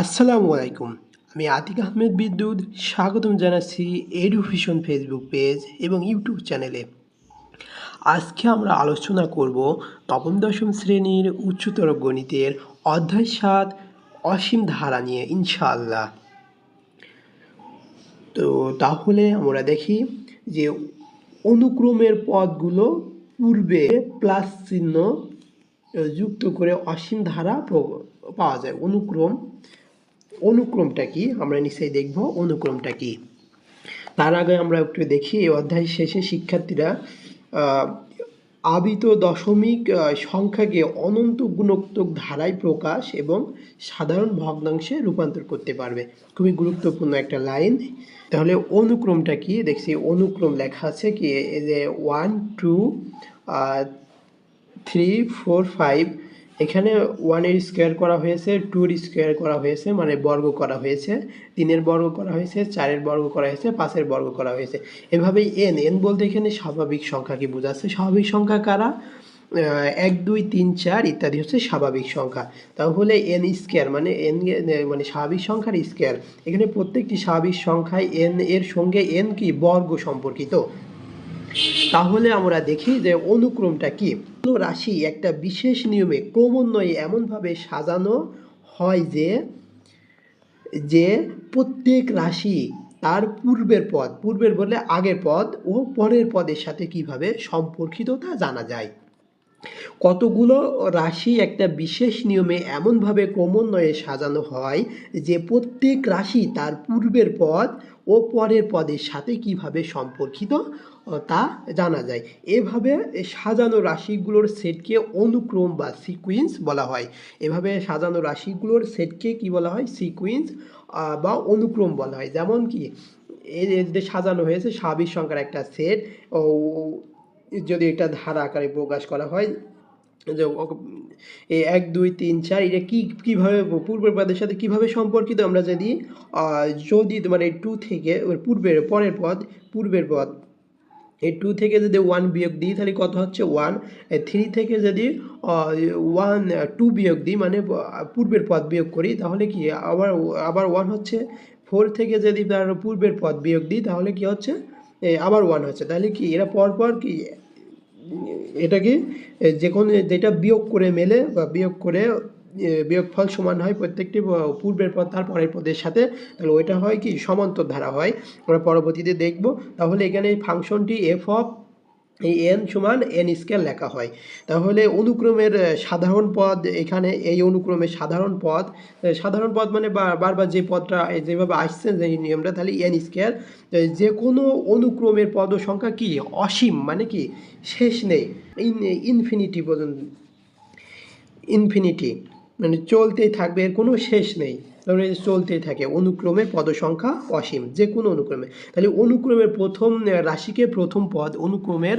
আসসালামু আলাইকুম। আমি আতিক আহমেদ বিদ্যুৎ। স্বাগতম জানাচ্ছি এডুভিশন ফেসবুক পেজ এবং ইউটিউব চ্যানেলে আজকে আমরা আলোচনা করব নবম, দশম শ্রেণির উচ্চতর গণিতের অধ্যায় সাত, অসীম ধারা নিয়ে, ইনশাআল্লাহ। তো তাহলে আমরা দেখি যে অনুক্রমের পদগুলো পূর্বে প্লাস চিহ্ন যুক্ত করে অসীম ধারা পাওয়া যায়। অনুক্রম অনুক্রমটা কি? আমরা নিশ্চয়ই দেখব অনুক্রমটা কি। তার আগে আমরা একটু দেখি, এই অধ্যায় শেষে শিক্ষার্থীরা আবিত দশমিক সংখ্যাকে অনন্ত গুণোত্তক ধারায় প্রকাশ এবং সাধারণ ভগ্নাংশে রূপান্তর করতে পারবে। খুবই গুরুত্বপূর্ণ একটা লাইন। তাহলে অনুক্রমটা কি? দেখছি, অনুক্রম লেখা আছে কি? One two three four five এখানে ওয়ানের স্কোয়ার করা হয়েছে টুর স্কোয়ার করা হয়েছে মানে বর্গ করা হয়েছে, তিনের বর্গ করা হয়েছে, চারের বর্গ করা হয়েছে, পাঁচের বর্গ করা হয়েছে। এভাবেই এন এন বলতে এখানে স্বাভাবিক সংখ্যাকে বোঝাচ্ছে? স্বাভাবিক সংখ্যা কারা? এক, দুই, তিন, চার ইত্যাদি হচ্ছে স্বাভাবিক সংখ্যা। তাহলে এন স্কোয়ার মানে এন মানে স্বাভাবিক সংখ্যার স্কোয়ার এখানে প্রত্যেকটি স্বাভাবিক সংখ্যায় এন এর সঙ্গে এন কি? বর্গ সম্পর্কিত। তাহলে আমরা দেখি যে অনুক্রমটা কি। কোনো রাশি একটা বিশেষ নিয়মে ক্রমান্বয়ে এমনভাবে সাজানো হয় যে যে প্রত্যেক রাশি তার পূর্বের পদ, পূর্বের বলে আগের পদ ও পরের পদের সাথে কীভাবে সম্পর্কিত তা জানা যায়। কতগুলো রাশি একটা বিশেষ নিয়মে এমনভাবে ক্রমান্বয়ে সাজানো হয় যে প্রত্যেক রাশি তার পূর্বের পদ ও পরের পদের সাথে কীভাবে সম্পর্কিত তা জানা যায়। এভাবে সাজানো রাশিগুলোর সেটকে অনুক্রম বা সিকুয়েন্স বলা হয়। এভাবে সাজানো রাশিগুলোর সেটকে কি বলা হয়? সিকুয়েন্স বা অনুক্রম বলা হয়। যেমন কি যে সাজানো হয়েছে স্বাভাবিক সংখ্যার একটা সেট, ও যদি এটা ধারা আকারে প্রকাশ করা হয়, যে এই এক, দুই, তিন, চার, এটা কি, কীভাবে পূর্বের পদের সাথে কীভাবে সম্পর্কিত আমরা যদি যদি মানে টু থেকে পূর্বের, পরের পদ, পূর্বের পদ এই টু থেকে যদি ওয়ান বিয়োগ দিই, তাহলে কত হচ্ছে ওয়ান থ্রি থেকে যদি ওয়ান টু বিয়োগ দিই মানে পূর্বের পদ বিয়োগ করি, তাহলে কি, আবার আবার ওয়ান হচ্ছে ফোর থেকে যদি তার পূর্বের পদ বিয়োগ দিই, তাহলে কি হচ্ছে? আবার ওয়ান হচ্ছে, তাহলে কি, এরা পরপর কি এটা কি? যে কোনো যেটা বিয়োগ করে মেলে বা বিয়োগ করে বিয়োগ বিয়োগফল সমান হয় প্রত্যেকটি পূর্বের পদ তার পরের পদের সাথে, তাহলে ওইটা হয় কি? সমান্তর ধারা হয়। আমরা পরবর্তীতে দেখব। তাহলে এখানে এই ফাংশনটি এফ অফ এই এন সমান এন স্কেল লেখা হয়। তাহলে অনুক্রমের সাধারণ পদ এখানে এই অনুক্রমের সাধারণ পদ সাধারণ পদ মানে বারবার যে পদটা যেভাবে আসছে যে নিয়মটা, তাহলে এন স্কেল যে কোনো অনুক্রমের পদ সংখ্যা কি? অসীম মানে কি? শেষ নেই। ইন ইনফিনিটি পর্যন্ত। ইনফিনিটি মানে চলতেই থাকবে এর কোনো শেষ নেই। তাহলে চলতেই থাকে। অনুক্রমে পদ সংখ্যা অসীম যে কোনো অনুক্রমে। তাহলে অনুক্রমের প্রথম রাশিকে প্রথম পদ, অনুক্রমের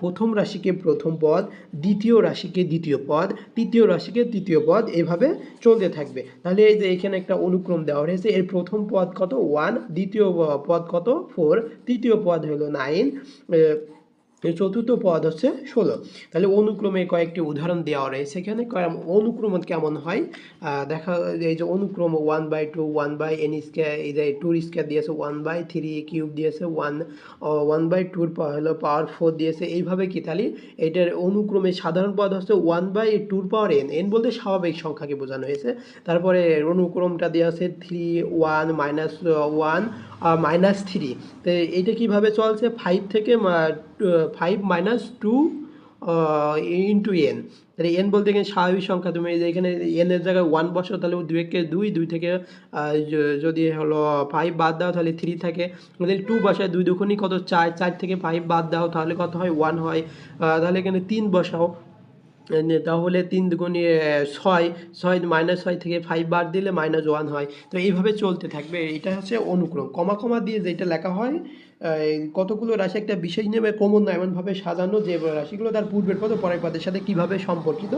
প্রথম রাশিকে প্রথম পদ, দ্বিতীয় রাশিকে দ্বিতীয় পদ, তৃতীয় রাশিকে তৃতীয় পদ, এভাবে চলতে থাকবে। তাহলে এই যে এখানে একটা অনুক্রম দেওয়া হয়েছে, এর প্রথম পদ কত? ওয়ান দ্বিতীয় পদ কত? ফোর তৃতীয় পদ হলো নাইন এর চতুর্থ পদ হচ্ছে ষোলো। তাহলে অনুক্রমে কয়েকটি উদাহরণ দেওয়া রয়েছে। এখানে অনুক্রম কেমন হয়? দেখা, এই যে অনুক্রম one by two one by N square এই যে টুর স্কোয়ার দিয়েছে ওয়ান বাই থ্রি কিউব দিয়েছে ওয়ান ওয়ান বাই টুর হলো পাওয়ার ফোর দিয়েছে। এইভাবে কি তাহলে? এটার অনুক্রমে সাধারণ পদ হচ্ছে ওয়ান বাই টুর পাওয়ার এন এন বলতে স্বাভাবিক সংখ্যাকে বোঝানো হয়েছে। তারপরে অনুক্রমটা দেওয়া আছে three one minus one minus three তো এইটা কীভাবে চলছে? ফাইভ থেকে five minus two into N তাহলে এন বলতে এখানে স্বাভাবিক সংখ্যা। তুমি এখানে এন এর জায়গায় ওয়ান বসো তাহলে দুই একে দুই দুই থেকে যদি হলো ফাইভ বাদ দাও, তাহলে থ্রি থাকে। তাহলে টু বসায় দুই দুখনই কত? চার চার থেকে ফাইভ বাদ দাও, তাহলে কত হয়? ওয়ান হয়। তাহলে এখানে তিন বসাও। তাহলে তিন দুগুণে ছয় ছয় মাইনাস ছয় থেকে ফাইভ বার দিলে মাইনাস ওয়ান হয়। তো এইভাবে চলতে থাকবে। এটা হচ্ছে অনুক্রম। কমা কমা দিয়ে যেটা লেখা হয় কতগুলো রাশি একটা বিশেষ নিয়মে ক্রমান্বয়ে এমনভাবে সাজানো যে রাশিগুলো তার পূর্বের পদ পরের পদের সাথে কীভাবে সম্পর্কিত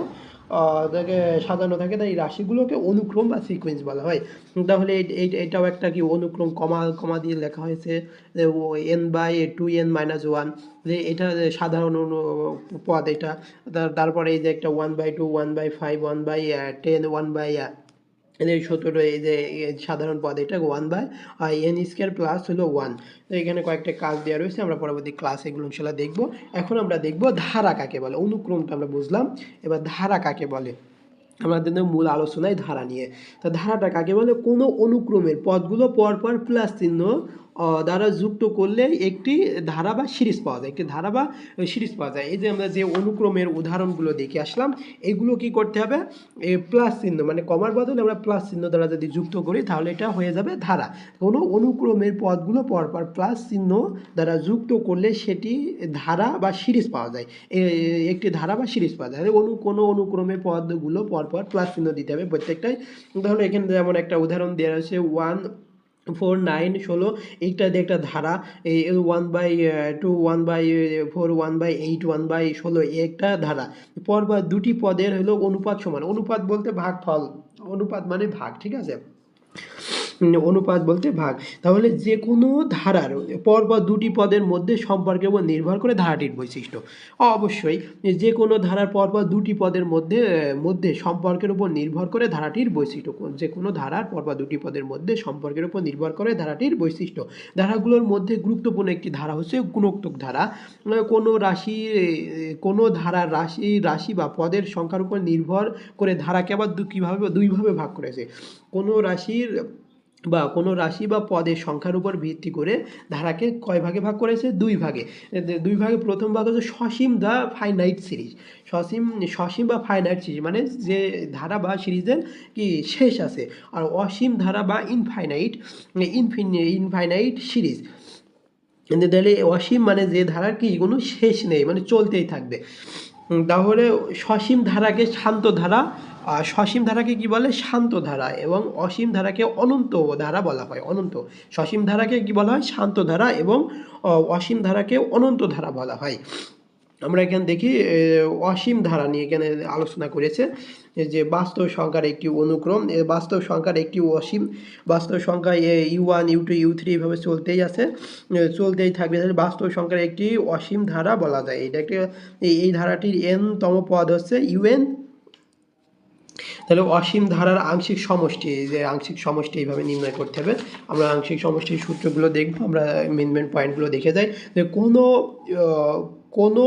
তাকে সাজানো থাকে, তাই রাশিগুলোকে অনুক্রম বা সিকোয়েন্স বলা হয়। তাহলে এটাও একটা কি অনুক্রম, কমা কমা দিয়ে লেখা হয়েছে N by two N minus one যে এটা সাধারণ পদ এটা তারপরে এই যে একটা one by two one by five one by ten one by এই সতেরো, এই যে সাধারণ পদ, এটা one by N square plus হলো ওয়ান তো এখানে কয়েকটা কাজ দেওয়া রয়েছে, আমরা পরবর্তী ক্লাস এগুলো ইনশাল্লাহ দেখব। এখন আমরা দেখব ধারা কাকে বলে, অনুক্রমটা আমরা বুঝলাম। এবার ধারা কাকে বলে? আমাদের মূল আলোচনায় ধারা নিয়ে। তা ধারাটা কাকে বলে? কোনো অনুক্রমের পদগুলো পরপর প্লাস চিহ্ন দ্বারা যুক্ত করলে একটি ধারা বা সিরিজ পাওয়া যায়, একটি ধারা বা সিরিজ পাওয়া যায়। এই যে আমরা যে অনুক্রমের উদাহরণগুলো দেখে আসলাম, এগুলো কি করতে হবে? প্লাস চিহ্ন মানে কমার বদলে আমরা প্লাস চিহ্ন দ্বারা যদি যুক্ত করি, তাহলে এটা হয়ে যাবে ধারা। কোনো অনুক্রমের পদগুলো পরপর প্লাস চিহ্ন দ্বারা যুক্ত করলে সেটি ধারা বা সিরিজ পাওয়া যায়। একটি ধারা বা সিরিজ পাওয়া যায়। অনু, কোনো অনুক্রমের পদগুলো পরপর প্লাস চিহ্ন দিতে হবে প্রত্যেকটাই। ধরো এখানে যেমন একটা উদাহরণ দেওয়া আছে ওয়ান ফোর নাইন ষোলো দিয়ে একটা ধারা, এই one by two one by four one by eight one by ষোলো একটা ধারা। পরপর দুটি পদের হলো অনুপাত সমান। অনুপাত বলতে ভাগফল। অনুপাত মানে ভাগ, ঠিক আছে? অনুপাত বলতে ভাগ। তাহলে যে কোনো ধারার পর বা দুটি পদের মধ্যে সম্পর্কের উপর নির্ভর করে ধারাটির বৈশিষ্ট্য। অবশ্যই যে কোনো ধারার পরপর দুটি পদের মধ্যে মধ্যে সম্পর্কের উপর নির্ভর করে ধারাটির বৈশিষ্ট্য যে কোনো ধারার পর বা দুটি পদের মধ্যে সম্পর্কের উপর নির্ভর করে ধারাটির বৈশিষ্ট্য। ধারাগুলোর মধ্যে গুরুত্বপূর্ণ একটি ধারা হচ্ছে গুণোক্তক ধারা। কোনো রাশি, কোনো ধারার রাশি রাশি বা পদের সংখ্যার উপর নির্ভর করে ধারাকে আবার কীভাবে দুইভাবে ভাগ করেছে? কোনো রাশির বা কোনো রাশি বা পদের সংখ্যার উপর ভিত্তি করে ধারাকে কয় ভাগে ভাগ করেছে? দুই ভাগে। দুই ভাগে প্রথম ভাগ হচ্ছে সসীম দ্য ফাইনাইট সিরিজ। সসীম সসীম বা ফাইনাইট সিরিজ মানে যে ধারা বা সিরিজের কি শেষ আছে। আর অসীম ধারা বা ইনফাইনাইট ইনফিন, ইনফাইনাইট সিরিজ। তাহলে অসীম মানে যে ধারার কি কোনো শেষ নেই মানে চলতেই থাকবে। তাহলে সসীম ধারাকে শান্ত ধারা সসীম ধারাকে কি বলে? শান্ত ধারা এবং অসীম ধারাকে অনন্ত ধারা বলা হয়, অনন্ত। সসীম ধারাকে কি বলা হয়? শান্ত ধারা এবং অসীম ধারাকে অনন্ত ধারা বলা হয়। আমরা এখানে দেখি অসীম ধারা নিয়ে এখানে আলোচনা করেছে যে বাস্তব সংখ্যার একটি অনুক্রম বাস্তব সংখ্যার একটি অসীম, বাস্তব সংখ্যা U one U two U three এভাবে চলতেই আছে চলতেই থাকবে। বাস্তব সংখ্যার একটি অসীম ধারা বলা যায়। এটা একটি, এই- ধারাটির এন তম পদ হচ্ছে ইউএন তাহলে অসীম ধারার আংশিক সমষ্টি যে আংশিক সমষ্টি এইভাবে নির্ণয় করতে হবে। আমরা আংশিক সমষ্টির সূত্রগুলো দেখব, আমরা মেন মেন পয়েন্টগুলো দেখে যাই। যে কোনো কোনো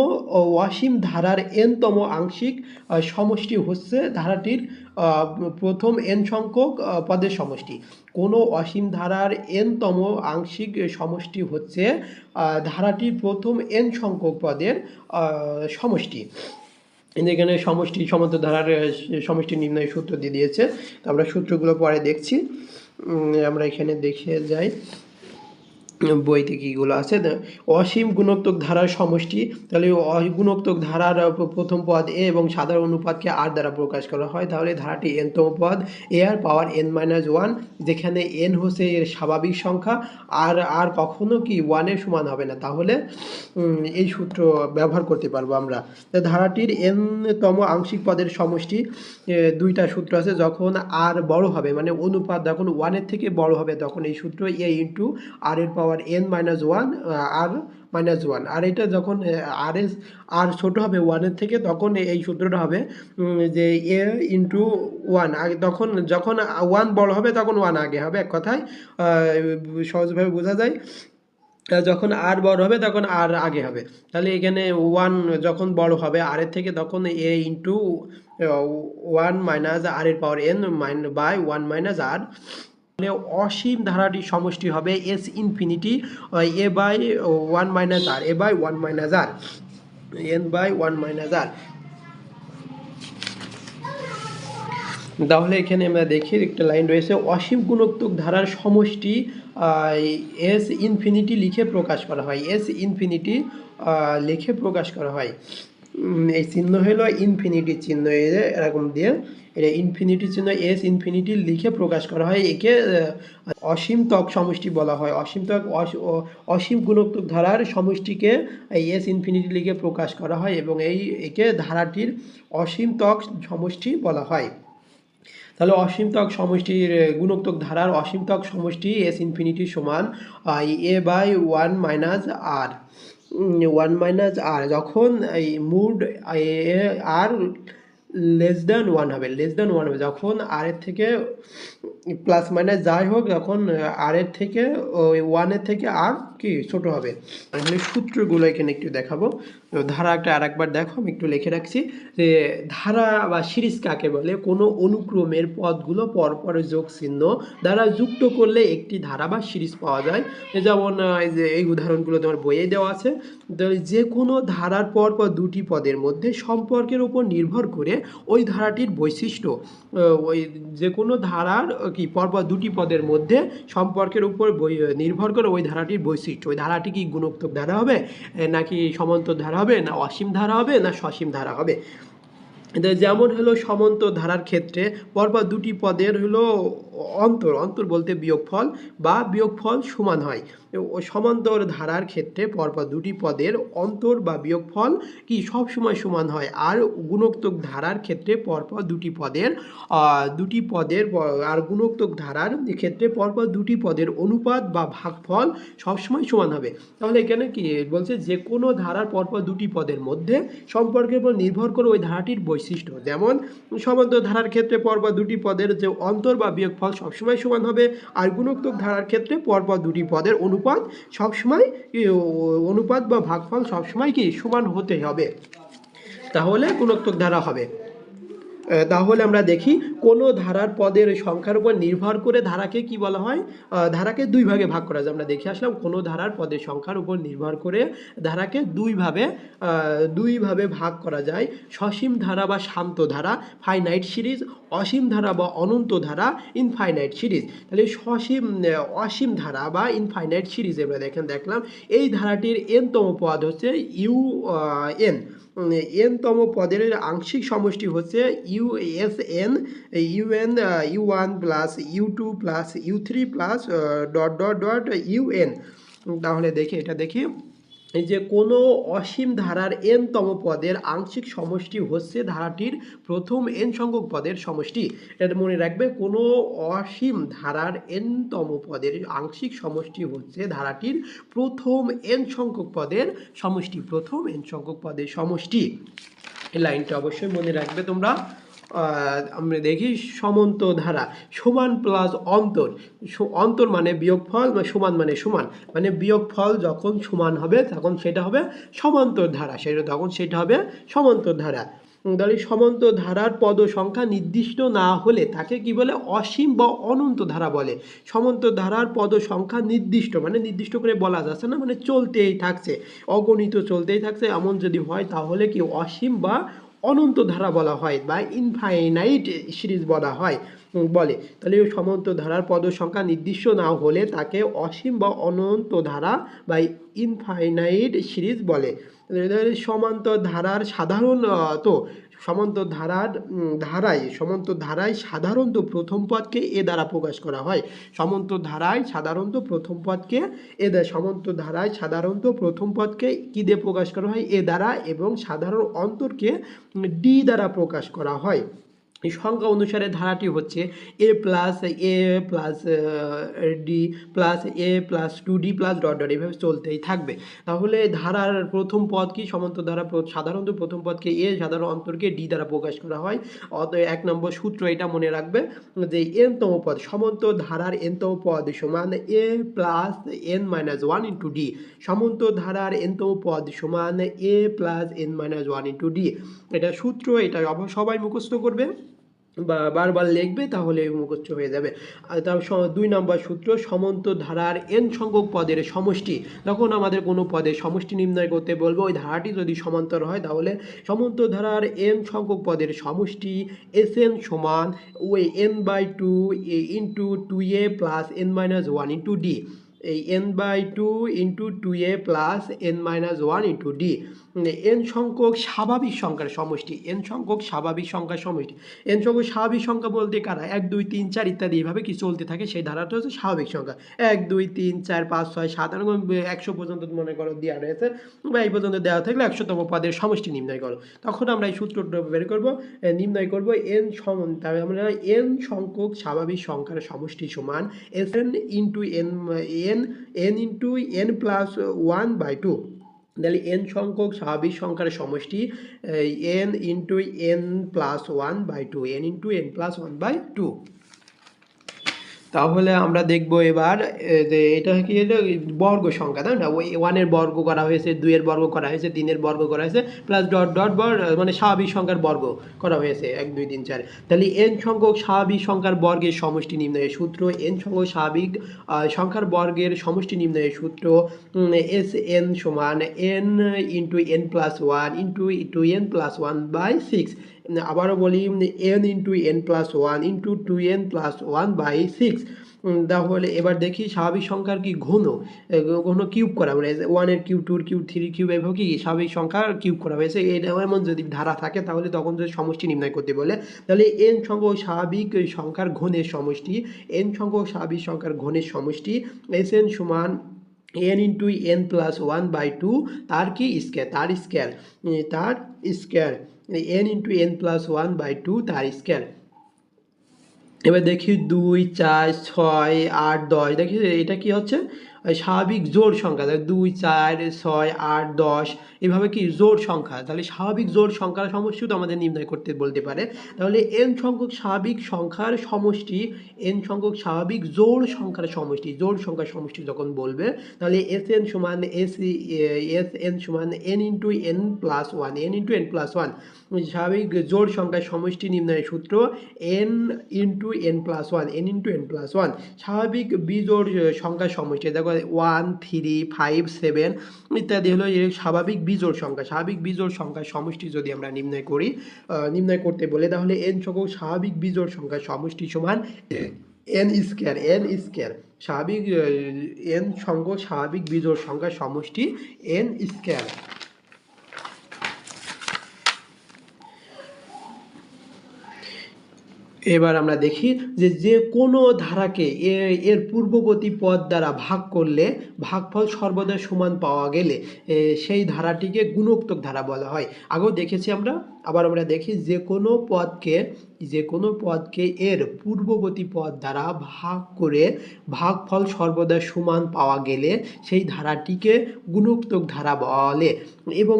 অসীম ধারার এনতম আংশিক সমষ্টি হচ্ছে ধারাটির প্রথম এন সংখ্যক পদের সমষ্টি। কোনো অসীম ধারার এনতম আংশিক সমষ্টি হচ্ছে ধারাটির প্রথম এন সংখ্যক পদের সমষ্টি। এখানে সমষ্টি সমন্ত ধারার সমষ্টি নির্ণয় সূত্র দিয়ে দিয়েছে। তো আমরা সূত্রগুলো পরে দেখছি। আমরা এখানে দেখে যাই। বইতে কীগুলো আছে? অসীম গুণোত্তক ধারার সমষ্টি, তাহলে গুণোক্তক ধারার প্রথম পদ এ এবং সাধারণ অনুপাতকে আর দ্বারা প্রকাশ করা হয়। তাহলে ধারাটি এনতম পদ, A R power N minus one, যেখানে এন হচ্ছে এর স্বাভাবিক সংখ্যা, আর আর কখনো কি ওয়ানের সমান হবে না। তাহলে এই সূত্র ব্যবহার করতে পারব আমরা। ধারাটির এনতম আংশিক পদের সমষ্টি দুইটা সূত্র আছে। যখন আর বড় হবে মানে অনুপাত যখন ওয়ানের থেকে বড় হবে, তখন এই সূত্র এ ইন্টু আর এর power N minus one R minus one R এটা যখন আর এস আর ছোট হবে ওয়ানের থেকে, তখন এই সূত্রটা হবে যে এ ইন্টু ওয়ান আগে তখন, যখন ওয়ান বড় হবে, তখন ওয়ান আগে হবে, এক কথায়। সহজভাবে বোঝা যায়। যখন আর বড় হবে, তখন আর আগে হবে। তাহলে এখানে ওয়ান যখন বড় হবে আর এর থেকে, তখন A into one minus R এর power N mine by one minus আর তাহলে অসীম ধারাটির সমষ্টি হবে S infinity A by one minus R A by one minus R N by one minus R তাহলে এখানে আমরা দেখি একটা লাইন রয়েছে, অসীম গুণোক্তক ধারার সমষ্টি এস ইনফিনিটি লিখে প্রকাশ করা হয় এস ইনফিনিটি লিখে প্রকাশ করা হয়। এই চিহ্ন হলো ইনফিনিটি চিহ্ন এরকম দিয়ে। এটা ইনফিনিটি চিহ্ন এস ইনফিনিটি লিখে প্রকাশ করা হয় একে অসীম ত্বক সমষ্টি বলা হয়। অসীম ত্বক অস- অসীম গুণোক্তক ধারার সমষ্টিকে এই এস ইনফিনিটি লিখে প্রকাশ করা হয় এবং এই একে ধারাটির অসীম ত্বক সমষ্টি বলা হয়। তাহলে অসীমতক সমষ্টির আহ, গুণোক্তক ধারার অসীমতক সমষ্টি এস ইনফিনিটি সমান A by one minus R one minus R যখন এই mod R less than one হবে লেস দ্যান ওয়ান হবে। যখন আর এর থেকে প্লাস মাইনাস যাই হোক যখন আর এর থেকে, ওই ওয়ানের থেকে আর কি ছোট হবে? এখানে সূত্রগুলো এখানে একটু দেখাবো। তো ধারা একটা আর একবার দেখো, আমি একটু লিখে রাখছি যে, ধারা বা সিরিজ কাকে বলে? কোনো অনুক্রমের পদগুলো পরপর যোগ চিহ্ন দ্বারা যুক্ত করলে একটি ধারা বা সিরিজ পাওয়া যায়। যেমন এই যে, এই উদাহরণগুলো তোমার বইয়ে দেওয়া আছে। যে কোনো ধারার পর পর দুটি পদের মধ্যে সম্পর্কের উপর নির্ভর করে ওই ধারাটির বৈশিষ্ট্য ওই যে কোনো ধারার কি পরপর দুটি পদের মধ্যে সম্পর্কের উপর নির্ভর করে ওই ধারাটির বৈশিষ্ট্য। ওই ধারাটি কি গুণোত্তর ধারা হবে নাকি সমান্তর ধারা হবে, না অসীম ধারা হবে, না সসীম ধারা হবে? যেমন হলো সমন্ত ধারার ক্ষেত্রে পরপর দুটি পদের হলো অন্তর। অন্তর বলতে বিয়োগফল বা বিয়োগফল সমান হয়। সমান্তর ধারার ক্ষেত্রে পরপর দুটি পদের অন্তর বা বিয়োগফল কি সব সময় সমান হয়? আর গুণোক্তক ধারার ক্ষেত্রে পরপর দুটি পদের দুটি পদের আর গুণোক্তক ধারার ক্ষেত্রে পরপর দুটি পদের অনুপাত বা ভাগফল সবসময় সমান হবে। তাহলে এখানে কি বলছে? যে কোনো ধারার পরপর দুটি পদের মধ্যে সম্পর্কের উপর নির্ভর করে ওই ধারাটির বৈশিষ্ট্য। যেমন সমান্তর ধারার ক্ষেত্রে পরপর দুটি পদের যে অন্তর বা বিয়োগফল সবসময় সমান হবে, আর গুণোক্তক ধারার ক্ষেত্রে পরপর দুটি পদের অনুপাত সবসময় কি, ও- অনুপাত বা ভাগফল সবসময় কি সমান হতে হবে। তাহলে গুণোত্তর ধারা হবে। তাহলে আমরা দেখি কোনো ধারার পদের সংখ্যার উপর নির্ভর করে ধারাকে কি বলা হয়? ধারাকে দুই ভাগে ভাগ করা যায়। আমরা দেখে আসলাম কোনো ধারার পদের সংখ্যার উপর নির্ভর করে ধারাকে দুই ভাবে দুই ভাবে ভাগ করা যায়। সসীম ধারা বা শান্ত ধারা ফাইনাইট সিরিজ অসীম ধারা বা অনন্ত ধারা ইনফাইনাইট সিরিজ তাহলে সসীম অসীম ধারা বা ইনফাইনাইট সিরিজ আমরা দেখেন, দেখলাম, এই ধারাটির এনতম পদ হচ্ছে ইউ এন এন তম পদের আংশিক সমষ্টি হচ্ছে U S N U N U one plus U two plus U three plus dot dot dot U N তাহলে দেখি, এটা দেখি। যে কোনো অসীম ধারার এন তম পদের আংশিক সমষ্টি হচ্ছে ধারাটির প্রথম এন সংখ্যক পদের সমষ্টি। এটা মনে রাখবে, কোনো অসীম ধারার এন তম পদের আংশিক সমষ্টি হচ্ছে ধারাটির প্রথম এন সংখ্যক পদের সমষ্টি, প্রথম এন সংখ্যক পদের সমষ্টি। এই লাইনটা অবশ্যই মনে রাখবে তোমরা। আমরা দেখি সমন্ত ধারা, সমান প্লাস অন্তর। অন্তর মানে বিয়োগফল বা সমান মানে সমান। মানে বিয়োগফল যখন সমান হবে, তখন সেটা হবে সমান্তর ধারা। সেটা তখন সেটা হবে সমান্তর ধারা। তাহলে সমান্ত ধারার পদ সংখ্যা নির্দিষ্ট না হলে তাকে কি বলে? অসীম বা অনন্ত ধারা বলে। সমন্ত ধারার পদ সংখ্যা নির্দিষ্ট মানে নির্দিষ্ট করে বলা যাচ্ছে না মানে চলতেই থাকছে। অগণিত চলতেই থাকছে। এমন যদি হয় তাহলে কি অসীম বা অনন্ত ধারা বলা হয় বা ইনফাইনাইট সিরিজ বলা হয় বলে। তাহলে সমন্ত ধারার পদ সংখ্যা নির্দিষ্ট না হলে তাকে অসীম বা অনন্ত ধারা বা ইনফাইনাইট সিরিজ বলে। সমান্তর ধারার সাধারণ আহ, তো সমান্তর ধারার ধারায় সমান্তর ধারায় সাধারণত প্রথম পদকে এ দ্বারা প্রকাশ করা হয়। সমান্তর ধারায় সাধারণত প্রথম পদকে এ সমান্তর ধারায় সাধারণত প্রথম পদকে কি দিয়ে প্রকাশ করা হয়? এ দ্বারা এবং সাধারণ অন্তরকে ডি দ্বারা প্রকাশ করা হয়। সংখ্যা অনুসারে ধারাটি হচ্ছে A plus A plus D plus A plus two D plus dot dot এইভাবে চলতেই থাকবে। তাহলে ধারার প্রথম পদ কি? সমান্ত ধারা সাধারণত প্রথম পদকে এ সাধারণ অন্তরকে ডি দ্বারা প্রকাশ করা হয়। অতএব এক নম্বর সূত্র এটা মনে রাখবে যে এনতম পদ, সমান্ত ধারার এনতম পদ সমান A plus N minus one into D সমান্ত ধারার এনতম পদ সমান A plus N minus one into D এটা সূত্র, এটা সবাই মুখস্থ করবে? বা বারবার লিখবে তাহলে মুখস্থ হয়ে যাবে। তার দুই নম্বর সূত্র, সমন্ত ধারার এন সংখ্যক পদের সমষ্টি। যখন আমাদের কোনো পদের সমষ্টি নির্ণয় করতে বলব, ওই ধারাটি যদি সমান্তর হয় তাহলে সমন্ত ধারার এন সংখ্যক পদের সমষ্টি এস এন সমান ওই N by two A into two A plus N minus one into D এই N by two into two A plus N minus one into D N সংখ্যক স্বাভাবিক সংখ্যার সমষ্টি, এন সংখ্যক স্বাভাবিক সংখ্যার সমষ্টি। এন সংখ্যক স্বাভাবিক সংখ্যা বলতে কারা? এক, দুই, তিন, চার ইত্যাদি এইভাবে কি চলতে থাকে সেই ধারাটা হচ্ছে স্বাভাবিক সংখ্যা। এক, দুই, তিন, চার, পাঁচ, ছয়, সাত এরকম একশো পর্যন্ত মনে করো দেওয়া রয়েছে বা এই পর্যন্ত দেওয়া থাকলে একশোতম পদের সমষ্টি নির্ণয় করো। তখন আমরা এই সূত্রটা বের করব নির্ণয় করব এন সমান তাহলে আমরা এন সংখ্যক স্বাভাবিক সংখ্যার সমষ্টি সমান S N into N N N into N plus one by two. তাহলে এন সংখ্যক স্বাভাবিক সংখ্যার সমষ্টি N into N plus one by two N into N plus one by two তাহলে আমরা দেখব এবার যে এটা কি হলো? বর্গ সংখ্যা, তাই না? ওই ওয়ানের বর্গ করা হয়েছে দুইয়ের বর্গ করা হয়েছে তিনের বর্গ করা হয়েছে প্লাস ডট ডট বর মানে স্বাভাবিক সংখ্যার বর্গ করা হয়েছে, এক, দুই, তিন, চার। তাহলে এন সংখ্যক স্বাভাবিক সংখ্যার বর্গের সমষ্টি নির্ণয়ের সূত্র এন সংখ্যক স্বাভাবিক সংখ্যার বর্গের সমষ্টি নির্ণয়ের সূত্র এস এন সমান N into N plus one into two N plus one by six আবারও বলি N into N plus one into two N plus one by six তাহলে এবার দেখি স্বাভাবিক সংখ্যার কি ঘন ঘন কিউব করা মানে ওয়ানের কিউব টুর কিউব থ্রি কিউব, এভাবে কি স্বাভাবিক সংখ্যার কিউব করা হয়েছে? এটা এমন যদি ধারা থাকে তাহলে তখন যদি সমষ্টি নির্ণয় করতে বলে। তাহলে এন সংখ্যক স্বাভাবিক সংখ্যার ঘনের সমষ্টি এন সংখ্যক স্বাভাবিক সংখ্যার ঘনের সমষ্টি এস এন সমান N into N plus one by two তার কি? স্কেয়ার তার স্কেয়ার তার square N into N plus one by two তার স্কেয়ার এবার দেখি দুই, চার, ছয়, আট, দশ। দেখি, এটা কি হচ্ছে? স্বাভাবিক জোড় সংখ্যা, তাহলে দুই, চার, ছয়, আট, দশ, এভাবে কি জোড় সংখ্যা? তাহলে স্বাভাবিক জোড় সংখ্যার সমষ্টিও তো আমাদের নির্ণয় করতে বলতে পারে। তাহলে এন সংখ্যক স্বাভাবিক সংখ্যার সমষ্টি এন সংখ্যক স্বাভাবিক জোড় সংখ্যার সমষ্টি, জোড় সংখ্যার সমষ্টি যখন বলবে, তাহলে এস এন সমান এস এস এন সমান N into N plus one N into N plus one স্বাভাবিক জোড় সংখ্যার সমষ্টি নির্ণয়ের সূত্র N into N plus one N into N plus one স্বাভাবিক বিজোড় সংখ্যার সমষ্টি, দেখো ওয়ান থ্রি ফাইভ সেভেন ইত্যাদি হলো এর স্বাভাবিক বিজোড় সংখ্যা। স্বাভাবিক বিজোড় সংখ্যার সমষ্টি যদি আমরা নির্ণয় করি নির্ণয় করতে বলে তাহলে এন সংখ্যক স্বাভাবিক বিজোড় সংখ্যার সমষ্টি সমান এন স্কোয়ার এন স্কোয়ার স্বাভাবিক এন সংখ্যক স্বাভাবিক বিজোড় সংখ্যার সমষ্টি এন স্কোয়ার এবার আমরা দেখি যে যে কোনো ধারাকে এর পূর্ববর্তী পদ দ্বারা ভাগ করলে ভাগফল সর্বদা সমান পাওয়া গেলে সেই ধারাটিকে গুণোক্তক ধারা বলা হয়। আগেও দেখেছি আমরা আবার আমরা দেখি যে কোনো পদকে, যে কোনো পদকে এর পূর্ববর্তী পদ দ্বারা ভাগ করে ভাগফল সর্বদা সমান পাওয়া গেলে সেই ধারাটিকে গুণোক্তক ধারা বলে এবং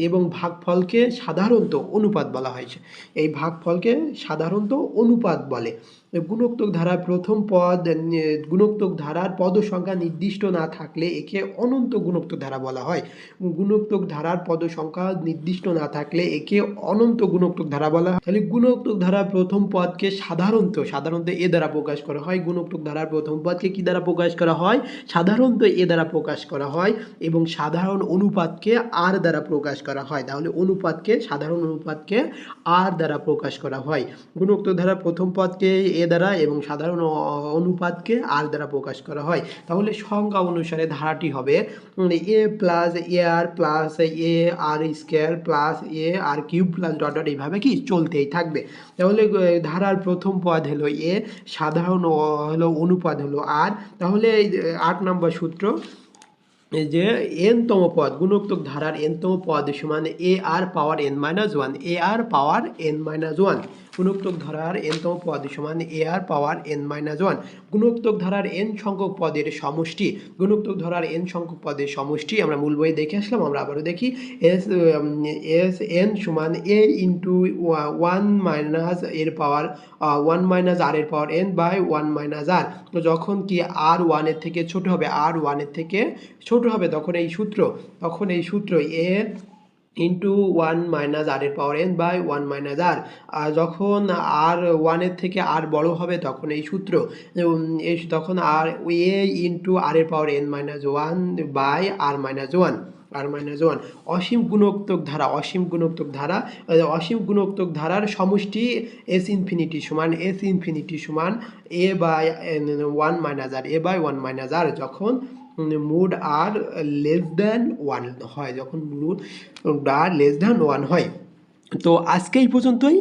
এবং ভাগফলকে সাধারণত অনুপাত বলা হয়েছে। এই ভাগফলকে সাধারণত অনুপাত বলে। গুণোক্তক ধারার প্রথম পদ গুণোক্তক ধারার পদ সংখ্যা নির্দিষ্ট না থাকলে একে অনন্ত গুণোক্তক ধারা বলা হয়। গুণোক্তক ধারার পদ সংখ্যা নির্দিষ্ট না থাকলে একে অনন্ত গুণোক্তক ধারা বলা হয়। তাহলে গুণোক্তক ধারার প্রথম পদকে সাধারণত সাধারণত এ দ্বারা প্রকাশ করা হয়। গুণোক্তক ধারার প্রথম পদকে কি দ্বারা প্রকাশ করা হয়? সাধারণত এ দ্বারা প্রকাশ করা হয় এবং সাধারণ অনুপাতকে আর দ্বারা প্রকাশ করা হয়। তাহলে অনুপাতকে, সাধারণ অনুপাতকে আর দ্বারা প্রকাশ করা হয়। গুণোক্তক ধারার প্রথম পদকে এ দ্বারা এবং সাধারণ অনুপাতকে আর দ্বারা প্রকাশ করা হয়। তাহলে সংখ্যা অনুসারে ধারাটি হবে A plus A R plus A R square plus A R cube plus dot dot এইভাবে কি চলতেই থাকবে। তাহলে ধারার প্রথম পদ হলো এ, সাধারণ হলো অনুপাত হলো আর তাহলে আট নম্বর সূত্র যে এনতম পদ, গুণোক্তক ধারার এনতম পদ সমান A R power N minus one A R power N minus one গুণোক্তক ধারার এনতম পদ সমান A R power N minus one গুণোক্তক ধারার এন সংখ্যক পদের সমষ্টি। গুণোক্তক ধারার এন সংখ্যক পদের সমষ্টি আমরা মূল বইয়ে দেখে আসলাম, আমরা আবারও দেখি। এস এস এন সমান এ ইন্টু ওয়ান মাইনাস এর পাওয়ার ওয়ান মাইনাস আর এর power N by one minus R তো যখন কি আর ওয়ানের থেকে ছোট হবে আর ওয়ানের থেকে ছোট হবে, তখন এই সূত্র, তখন এই সূত্র A into one minus R এর power N by one minus R R যখন আর ওয়ানের থেকে আর বড় হবে তখন এই সূত্র এই তখন আর এ ইন্টু আর এর power N minus one by R minus one R minus one অসীম গুণোক্তক ধারা, অসীম গুণোক্তক ধারা অসীম গুণোক্তক ধারার সমষ্টি এস ইনফিনিটি সমান এস ইনফিনিটি সমান A by one minus R A by one minus R যখন mod R less than one হয়, যখন mod R less than one হয়। তো আজকে এই পর্যন্তই।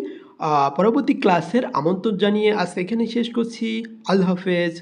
পরবর্তী ক্লাসের আমন্ত্রণ জানিয়ে আজকে এখানে শেষ করছি। আল্লাহ হাফেজ।